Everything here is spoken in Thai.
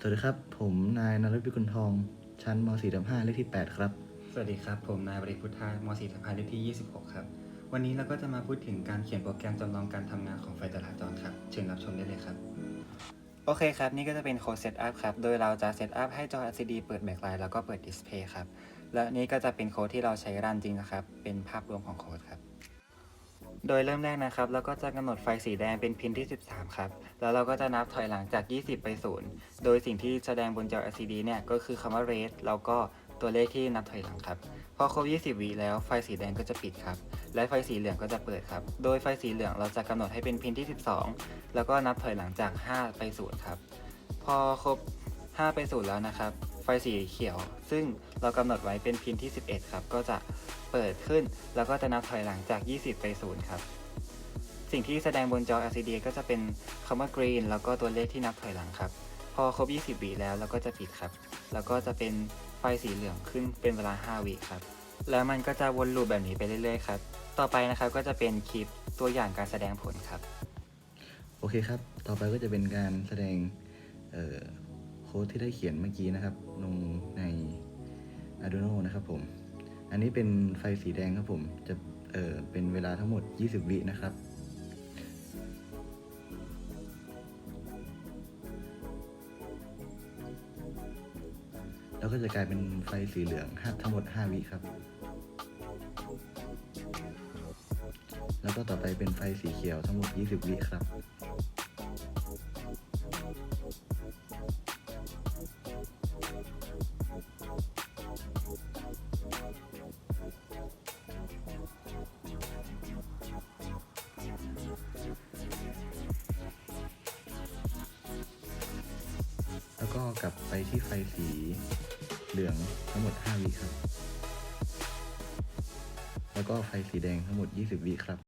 สวัสดีครับ ผมนายนรพิกุลทอง ชั้นม .4 ทับ5เลขที่ 8 ครับ สวัสดีครับ ผมนายบริพุทธาม4ทับ5เลขที่ 26 ครับ วันนี้เราก็จะมาพูดถึงการเขียนโปรแกรมจำลองการทำงานของไฟจราจรครับ เชิญรับชมได้เลยครับ โอเคครับ นี่ก็จะเป็นโค้ดเซตอัพครับ โดยเราจะเซตอัพให้จอ LCD เปิดแบ็คไลท์แล้วก็เปิดดิสเพย์ครับ และนี่ก็จะเป็นโค้ดที่เราใช้รันจริงนะครับ เป็นภาพรวมของโค้ดครับ โดยเริ่มแรกนะครับเราก็จะกำหนดไฟสีแดงเป็นพินที่ 13 ครับ แล้วเราก็จะนับถอยหลังจาก 20 ไป 0 โดยสิ่งที่แสดงบนจอ LCD เนี่ยก็คือคำว่า red แล้วก็ตัวเลขที่นับถอยหลังครับ พอครบ 20 วิแล้วไฟสีแดงก็จะปิดครับ และไฟสีเหลืองก็จะเปิดครับ โดยไฟสีเหลืองเราจะกำหนดให้เป็นพินที่ 12 แล้วก็นับถอยหลังจาก 5 ไป 0 ครับ พอครบ 5 ไป 0 แล้วนะครับ ไฟสีเขียว ซึ่งเรากำหนดไว้เป็นพินที่ 11 ครับ ก็จะเปิดขึ้น แล้วก็จะนับถอยหลังจาก 20 ไป 0 ครับ สิ่งที่แสดงบนจอ LCD ก็จะเป็นคำว่า green แล้วก็ตัวเลขที่นับถอยหลังครับ พอครบ 20วิแล้วเราก็จะปิดครับ แล้วก็จะเป็นไฟสีเหลืองขึ้นเป็นเวลา 5วิครับ แล้วมันก็จะวนลูปแบบนี้ไปเรื่อยๆครับ ต่อไปนะครับก็จะเป็นคลิปตัวอย่างการแสดงผลครับ โอเคครับ ต่อไปก็จะเป็นการแสดงเอ่อ ค้ดที่ได้เขียนเมื่อกี้นะครับ ลงใน Arduino นะครับผม อันนี้เป็นไฟสีแดงครับผม จะเออเป็นเวลาทั้งหมด 20 วินะครับแล้วก็จะกลายเป็นไฟสีเหลืองทั้งหมด 5 วิครับ แล้วก็ต่อไปเป็นไฟสีเขียวทั้งหมด 20 วิครับ ก็กลับไปที่ไฟสีเหลืองทั้งหมด 5 วิครับ แล้วก็ไฟสีแดงทั้งหมด 20 วิครับ